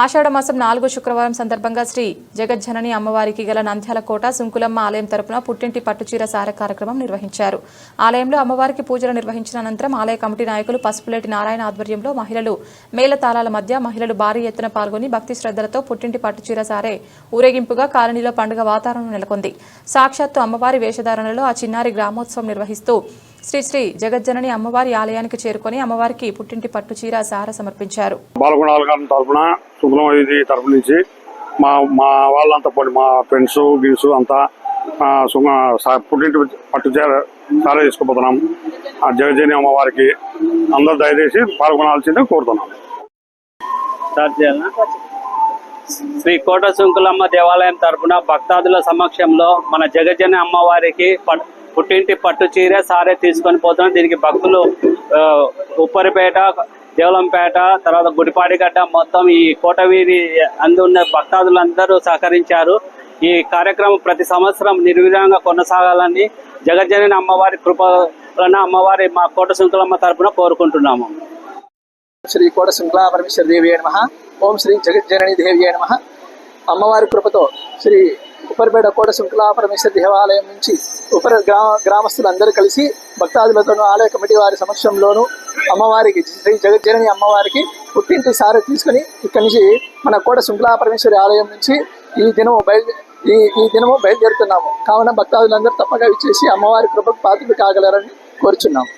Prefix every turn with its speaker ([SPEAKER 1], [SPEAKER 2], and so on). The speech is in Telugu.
[SPEAKER 1] ఆషాఢ మాసం నాలుగో శుక్రవారం సందర్భంగా శ్రీ జగజ్జనని అమ్మవారికి గల నంద్యాల కోట సుంకులమ్మ ఆలయం తరపున పుట్టింటి పట్టుచీర సార కార్యక్రమం నిర్వహించారు. ఆలయంలో అమ్మవారికి పూజలు నిర్వహించిన అనంతరం ఆలయ కమిటీ నాయకులు పసుపులేటి నారాయణ ఆధ్వర్యంలో మహిళలు మేళతాళాల మధ్య మహిళలు భారీ ఎత్తున పాల్గొని భక్తి శ్రద్ధలతో పుట్టింటి పట్టుచీర సారే ఊరేగింపుగా కాలనీలో పండుగ వాతావరణం నెలకొంది. సాక్షాత్తు అమ్మవారి వేషధారణలో ఆ చిన్నారి గ్రామోత్సవం నిర్వహిస్తూ శ్రీ శ్రీ జగజ్జనని అమ్మవారి ఆలయానికి చేరుకొని అమ్మవారికి పుట్టింటి పట్టుచీర సార సమర్పించారు.
[SPEAKER 2] గారి తరఫున తరఫు నుంచి మా మా వాళ్ళంతా పోటీ మా ఫ్రెండ్స్ గిన్స్ అంతా ఆ, సుమ సా- పుట్టింటి పట్టు చీర సారా తీసుకుపోతున్నాం. ఆ జగజని అమ్మవారికి అందరూ దయచేసి పాల్గొనాల్సిందే కోరుతున్నాం.
[SPEAKER 3] శ్రీ కోట సుంకులమ్మ దేవాలయం తరపున భక్తాదుల సమక్షంలో మన జగజన అమ్మవారికి పట్- పుట్టింటి పట్టు చీర సారే తీసుకొని పోతున్నాం. దీనికి భక్తులు ఉప్పరిపేట దేవలంపేట తర్వాత గుడిపాడిగడ్డ మొత్తం ఈ కోటవీధి అందున్న భక్తాదులందరూ సహకరించారు. ఈ కార్యక్రమం ప్రతి సంవత్సరం నిర్విధంగా కొనసాగాలని జగజ్జనని అమ్మవారి కృప వలన అమ్మవారి మా కోట శృంఖలమ్మ తరపున కోరుకుంటున్నాము.
[SPEAKER 4] శ్రీ కోట శృంఖలా పరమేశ్వర దేవి నమ. ఓం శ్రీ జగజ్జనని దేవి నమ. అమ్మవారి కృపతో శ్రీ ఉపరిపేట కోట శృంఖలా పరమేశ్వర దేవాలయం నుంచి ఉపర గ్రామ గ్రామస్తులందరూ కలిసి భక్తాదులతోనూ ఆలయ కమిటీ వారి సమక్షంలోనూ అమ్మవారికి శ్రీ జగజ్జనని అమ్మవారికి పుట్టింటి సారి తీసుకుని ఇక్కడి నుంచి మన కోట శృంఖలా పరమేశ్వరి ఆలయం నుంచి ఈ దినము బయలు ఈ ఈ దినము బయలుదేరుతున్నాము. కావున భక్తాదులందరూ తప్పగా ఇచ్చేసి అమ్మవారి కృపకు పాత్రలు కాగలరని కోరుచున్నాము.